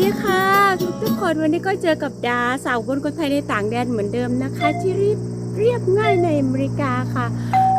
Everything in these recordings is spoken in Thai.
ดีค่ะทุกทุกคนวันนี้ก็เจอกับดาสาวคนคนไทยในต่างแดนเหมือนเดิมนะคะ ที่รีบเรียบง่ายในอเมริกาค่ะ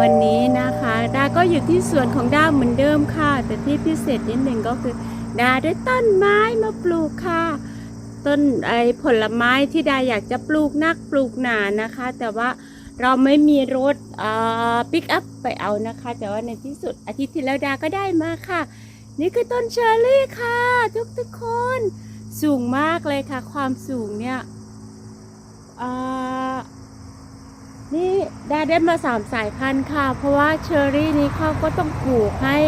วันนี้นะคะดาก็อยู่ที่สวนของดาเหมือนเดิมค่ะ แต่ที่พิเศษนิดหนึ่งก็คือ ดาได้ต้นไม้มาปลูกค่ะ ต้นไอ้ผลไม้ที่ดาอยากจะปลูกนักปลูกหนานะคะ แต่ว่าเราไม่มีรถปิกอัพไปเอานะคะ แต่ว่าในที่สุดอาทิตย์ที่แล้วดาก็ได้มาค่ะ นี่คือต้นเชอร์รี่ค่ะ ทุกทุกคน สูงมากเลยค่ะ ความสูงเนี่ยนี่ดาได้มาสามสายพันธุ์ค่ะ เพราะว่าเชอร์รี่นี้เขาก็ต้องปลูกให้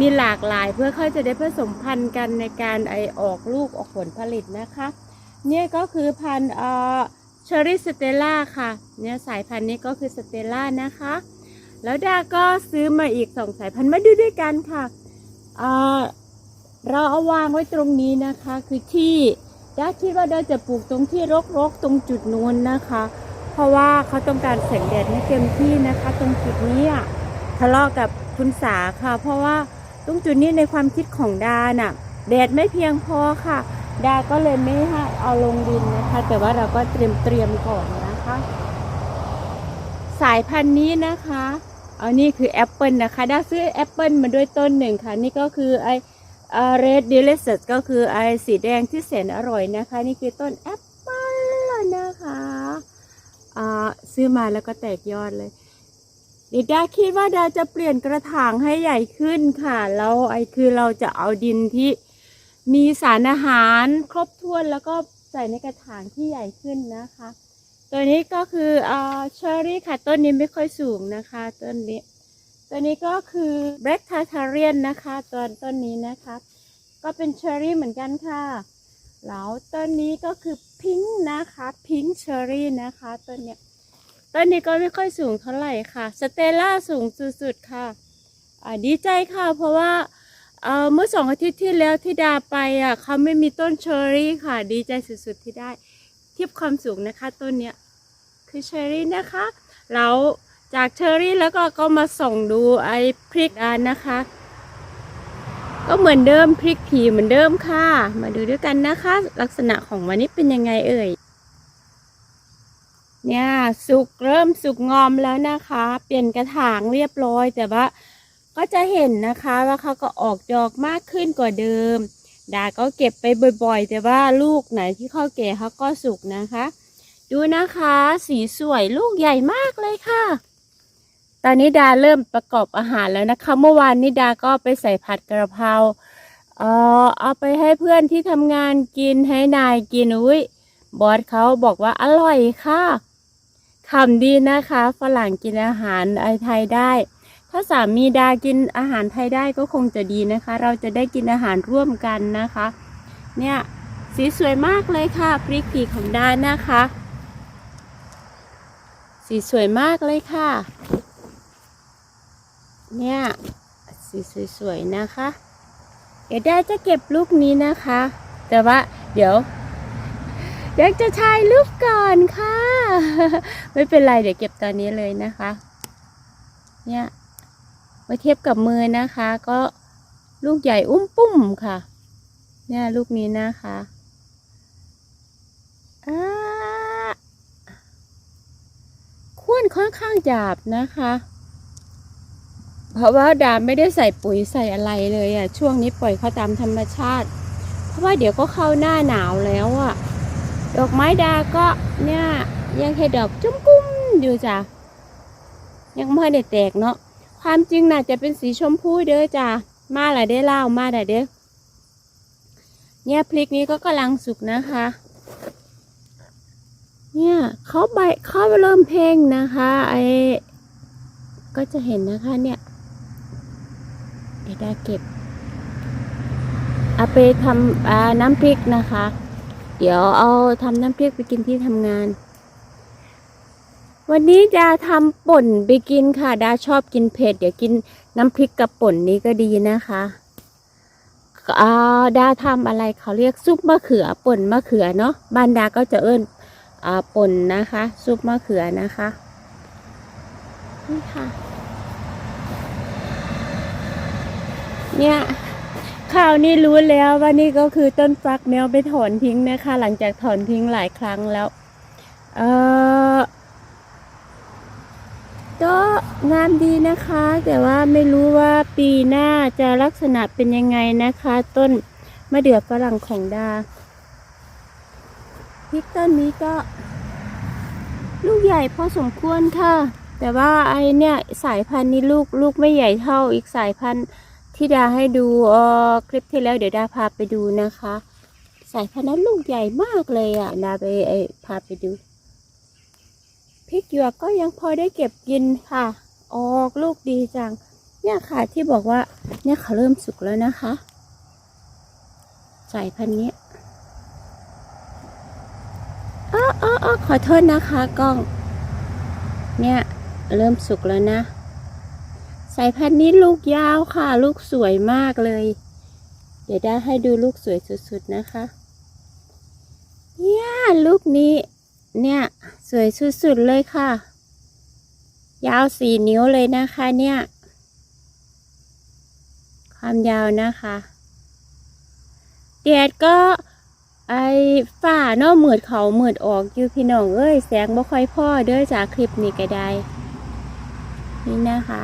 มีหลากหลายเพื่อเขาจะได้ผสมพันธุ์กันในการไอออกลูกออกผลผลิตนะคะ เนี่ยก็คือพันธุ์เอ่อเชอร์รี่สเตลล่าค่ะ เนี่ยสายพันธุ์นี้ก็คือสเตลล่านะคะ แล้วดาก็ซื้อมาอีกสองสายพันธุ์มาดูด้วยกันค่ะ เราเอาวางไว้ตรงนี้นะคะ คือที่ด้าคิดว่าด้าจะปลูกตรงที่รกๆตรงจุดนู้นนะคะ เพราะว่าเขาต้องการแสงแดดให้เต็มที่นะคะ ตรงจุดนี้อะทะเลาะกับคุณสาค่ะ เพราะว่าตรงจุดนี้ในความคิดของดาน่ะแดดไม่เพียงพอค่ะ ดาก็เลยไม่ให้เอาลงดินนะคะ แต่ว่าเราก็เตรียมเตรียมก่อนนะคะ สายพันธุ์นี้นะคะ เอานี่คือแอปเปิลนะคะได้ซื้อแอปเปิลมาด้วยต้นหนึ่งค่ะ นี่ก็คือไอเรดดิลิสก็คือไอสีแดงที่แสนอร่อยนะคะ นี่คือต้นแอปเปิลนะคะอ่าซื้อมาแล้วก็แตกยอดเลยเดี๋ยวดาคิดว่าดาจะเปลี่ยนกระถางให้ใหญ่ขึ้นค่ะแล้วไอคือเราจะเอาดินที่มีสารอาหารครบถ้วนแล้วก็ใส่ในกระถางที่ใหญ่ขึ้นนะคะ ตัวนี้ก็คืออ่าเชอร์รี่ค่ะ ต้นนี้ไม่ค่อยสูงนะคะ ต้นนี้ ตัวนี้ก็คือ Black Tartarian นะคะตัวต้นนี้นะคะ ก็เป็นเชอร์รี่เหมือนกันค่ะแล้วต้นนี้ก็คือพิงค์นะคะพิงค์เชอร์รี่นะคะต้นเนี้ยต้นนี้ก็ไม่ค่อยสูงเท่าไหร่ค่ะ สเตล่าสูงสุดๆค่ะอ่าดีใจค่ะ เพราะว่าเอ่อเมื่อสองอาทิตย์ที่แล้วที่ดาไปอะเขาไม่มีต้นเชอร์รี่ค่ะ ดีใจสุดๆที่ได้ เทียบความสูงนะคะ ต้นเนี้ย คือเชอรี่นะคะ แล้วจากเชอร์รี่แล้วก็ก็มาส่องดูไอ้พริกอันนะคะ ก็เหมือนเดิมพริกผีเหมือนเดิมค่ะ มาดูด้วยกันนะคะ ลักษณะของวันนี้เป็นยังไงเอ่ยเนี่ยสุกเริ่มสุกงอมแล้วนะคะ เปลี่ยนกระถางเรียบร้อยแต่ว่าก็จะเห็นนะคะว่าเขาก็ออกดอกมากขึ้นกว่าเดิมดาก็เก็บไปบ่อยๆ แต่ว่าลูกไหนที่เข้าแก่เขาก็สุกนะคะ ดูนะคะ สีสวยลูกใหญ่มากเลยค่ะ ตอนนี้ดาเริ่มประกอบอาหารแล้วนะคะ เมื่อวานนี้ดาก็ไปใส่ผัดกระเพราเออเอาไปให้เพื่อนที่ทำงานกินให้นายกินอุ้ยบอสเขาบอกว่าอร่อยค่ะคำดีนะคะ ฝรั่งกินอาหารไทยได้ ถ้าสามีดากินอาหารไทยได้ก็คงจะดีนะคะ เราจะได้กินอาหารร่วมกันนะคะ เนี่ยสีสวยมากเลยค่ะพริกผีของดานะคะ สีสวยมากเลยค่ะ เนี่ยสีสวยๆนะคะ เดี๋ยวได้จะเก็บลูกนี้นะคะ แต่ว่าเดี๋ยวเดี๋ยวจะถ่ายรูปก่อนค่ะ ไม่เป็นไรเดี๋ยวเก็บตอนนี้เลยนะคะ เนี่ยมาเทียบกับมือนะคะ ก็ลูกใหญ่อุ้มปุ้มค่ะ เนี่ยลูกนี้นะคะอ่า ข้วนค่อนข้างหยาบนะคะ เพราะว่าดามไม่ได้ใส่ปุ๋ยใส่อะไรเลยอะ ช่วงนี้ปล่อยเขาตามธรรมชาติ เพราะว่าเดี๋ยวก็เข้าหน้าหนาวแล้วอะ ดอกไม้ดาก็เนี่ยยังแค่ดอกจุ้มกุ้มอยู่จ้ะ ยังไม่ได้แตกเนาะ ความจริงน่าจะเป็นสีชมพูเด้อจ้ะ มาลายได้เล่ามาลายเด้เนี่ยพริกนี้ก็กำลังสุกนะคะ เนี่ยเขาใบเขาเริ่มเพ่งนะคะไอก็จะเห็นนะคะเนี่ยเดี๋ยวได้เก็บเอาไปทำน้ำพริกนะคะ เดี๋ยวเอาทำน้ำพริกไปกินที่ทำงาน วันนี้ดาทำป่นไปกินค่ะ ดาชอบกินเผ็ดเดี๋ยวกินน้ำพริกกับป่นนี้ก็ดีนะคะอ่าดาทำอะไรเขาเรียกซุปมะเขือป่นมะเขือเนาะบ้านดาก็จะเอิ้น ป่นนะคะ ซุปมะเขือนะคะนี่ค่ะ เนี่ยข่าวนี้รู้แล้วว่านี่ก็คือต้นฟักแมวไปถอนทิ้งนะคะ หลังจากถอนทิ้งหลายครั้งแล้ว เออก็งามดีนะคะ แต่ว่าไม่รู้ว่าปีหน้าจะลักษณะเป็นยังไงนะคะ ต้นมะเดื่อฝรั่งของดา พริกต้นนี้ก็ ลูกใหญ่พอสมควรค่ะ แต่ว่าไอเนี่ยสายพันธุ์นี้ลูกลูกไม่ใหญ่เท่าอีกสายพันธุ์ที่ดาให้ดูเออคลิปที่แล้วเดี๋ยวดาพาไปดูนะคะ สายพันธุ์นั้นลูกใหญ่มากเลยอะดาไปไอพาไปดูพริกหยวกก็ยังพอได้เก็บกินค่ะ ออกลูกดีจัง เนี่ยค่ะที่บอกว่าเนี่ยเขาเริ่มสุกแล้วนะคะ สายพันธุ์นี้ย อ๋อขอโทษนะคะกล้อง เนี่ย เริ่มสุกแล้วนะ สายพันธุ์นี้ลูกยาวค่ะ ลูกสวยมากเลย เดี๋ยวได้ให้ดูลูกสวยสุดๆนะคะ เนี่ยลูกนี้ เนี่ย สวยสุดๆเลยค่ะ ยาวสี่นิ้วเลยนะคะเนี่ย ความยาวนะคะแดดก็ ไอ้ฝ้าเนาะมืดเขามืดออกอยู่พี่น้องเอ้ยแสงบ่ค่อยพ่อเด้อจากคลิปนี้ก็ได้ นี่นะคะ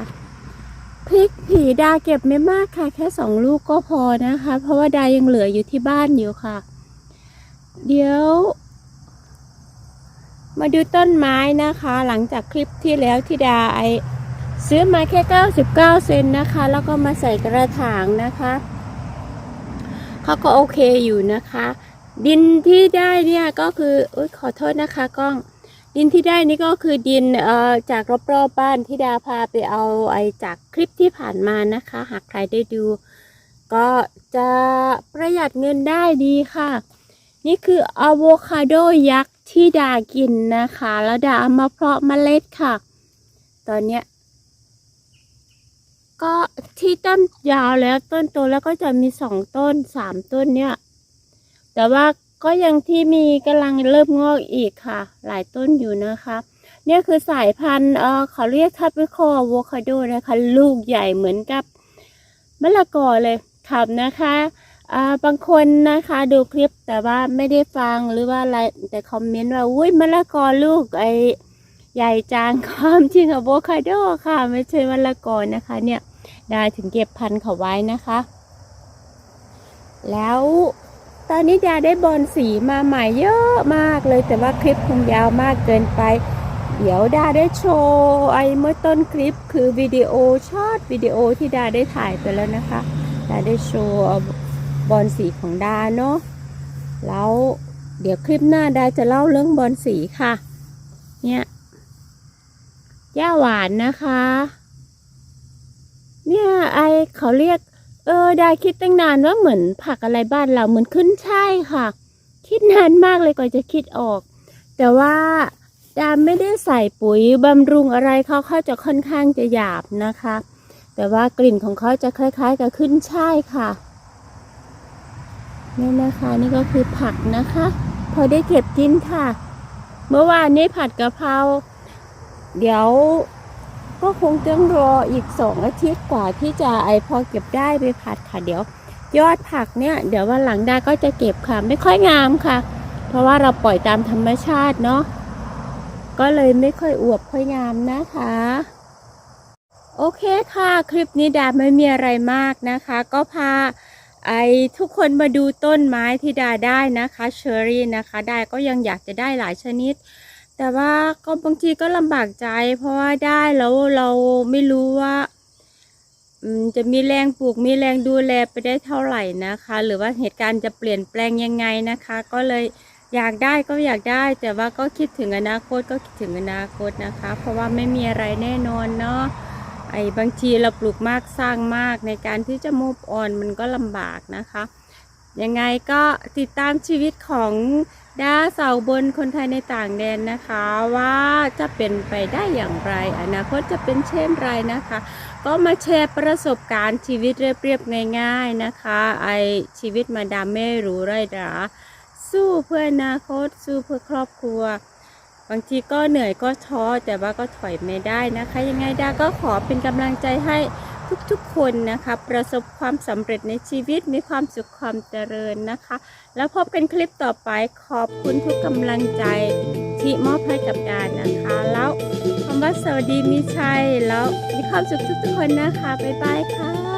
พริกผีดาเก็บไม่มากค่ะ แค่สองลูกก็พอนะคะ เพราะว่าดายังเหลืออยู่ที่บ้านอยู่ค่ะ เดี๋ยว มาดูต้นไม้นะคะ หลังจากคลิปที่แล้วที่ดาไอซื้อมาแค่ 99 เซนนะคะ แล้วก็มาใส่กระถางนะคะเขาก็โอเคอยู่นะคะ ดินที่ได้เนี่ยก็คืออขอโทษนะคะกล้อง ดินที่ได้นี่ก็คือดินเอ่อจากรอบๆบบ้านที่ดาพาไปเอาไอจากคลิปที่ผ่านมานะคะ หากใครได้ดู ก็จะประหยัดเงินได้ดีค่ะ นี่คืออะโวคาโดยักษ์ที่ดากินนะคะ แล้วดาเอามาเพาะเมล็ดค่ะ ตอนเนี้ยก็ที่ต้นยาวแล้วต้นโตแล้วก็จะมีสองต้นสามต้นเนี่ย แต่ว่าก็ยังที่มีกำลังเริ่มงอกอีกค่ะ หลายต้นอยู่นะคะเนี่ยคือสายพันธุ์เออเขาเรียกทับริคออะโวคาโดนะคะ ลูกใหญ่เหมือนกับมะละกอเลยครับนะคะอาบางคนนะคะดูคลิปแต่ว่าไม่ได้ฟังหรือว่าอะไรแต่คอมเมนต์ว่าอุ้ยมะละกอลูกไอใหญ่จังความจริงอะโวคาโดค่ะ ไม่ใช่มะละกอนะคะ เนี่ยได้ถึงเก็บพันธุ์เขาไว้นะคะ แล้ว ตอนนี้ดาได้บอลสีมาใหม่เยอะมากเลย แต่ว่าคลิปคงยาวมากเกินไป เดี๋ยวดาได้โชว์ไอ้เมื่อต้นคลิปคือวิดีโอช็อตวิดีโอที่ดาได้ถ่ายไปแล้วนะคะดาได้โชว์บอลสีของดาเนาะแล้วเดี๋ยวคลิปหน้าดาจะเล่าเรื่องบอลสีค่ะ เนี่ยย่าหวานนะคะ เนี่ยไอเขาเรียก เออดาคิดตั้งนานว่าเหมือนผักอะไรบ้านเราเหมือนขึ้นช่ายค่ะ คิดนานมากเลยกว่าจะคิดออก แต่ว่าดาไม่ได้ใส่ปุ๋ยบำรุงอะไรเขาเขาจะค่อนข้างจะหยาบนะคะ แต่ว่ากลิ่นของเขาจะคล้าย ๆ กับขึ้นช่ายค่ะนี่นะคะนี่ก็คือผักนะคะ พอได้เก็บกินค่ะ เมื่อวานนี้ผัดกะเพราเดี๋ยว ก็คงต้องรออีกสองอาทิตย์กว่าที่จะไอพอเก็บได้ไปผัดค่ะเดี๋ยว ยอดผักเนี่ย เดี๋ยววันหลังดาก็จะเก็บค่ะไม่ค่อยงามค่ะ เพราะว่าเราปล่อยตามธรรมชาติเนาะก็เลยไม่ค่อยอวบค่อยงามนะคะ โอเคค่ะ คลิปนี้ดาไม่มีอะไรมากนะคะ ก็พาไอทุกคนมาดูต้นไม้ที่ดาได้นะคะเชอรี่นะคะ ไดาก็ยังอยากจะได้หลายชนิด แต่ว่าก็บางทีก็ลำบากใจ เพราะว่าได้แล้วเราไม่รู้ว่าจะมีแรงปลูกมีแรงดูแลไปได้เท่าไหร่นะคะ หรือว่าเหตุการณ์จะเปลี่ยนแปลงยังไงนะคะ ก็เลยอยากได้ก็อยากได้ แต่ว่าก็คิดถึงอนาคตก็คิดถึงอนาคตนะคะ เพราะว่าไม่มีอะไรแน่นอนเนาะไอ้บางทีเราปลูกมากสร้างมากในการที่จะมูฟออนมันก็ลำบากนะคะ ยังไงก็ติดตามชีวิตของดาเสาบนคนไทยในต่างแดนนะคะ ว่าจะเป็นไปได้อย่างไร อนาคตจะเป็นเช่นไรนะคะ ก็มาแชร์ประสบการณ์ชีวิตเรียบๆง่าย ๆนะคะ ไอชีวิตมาดามไม่รู้ไรดาสู้เพื่ออนาคต สู้เพื่อครอบครัว บางทีก็เหนื่อยก็ท้อแต่ว่าก็ถอยไม่ได้นะคะ ยังไงดาก็ขอเป็นกำลังใจให้ ทุกๆ คนนะคะ ประสบความสำเร็จในชีวิตมีความสุขความเจริญนะคะ แล้วพบกันคลิปต่อไปขอบคุณทุกกำลังใจที่มอบให้กับดานะคะ แล้วคำว่าสวัสดีมีชัยแล้วมีความสุขทุกๆคนนะคะบ๊ายบายค่ะ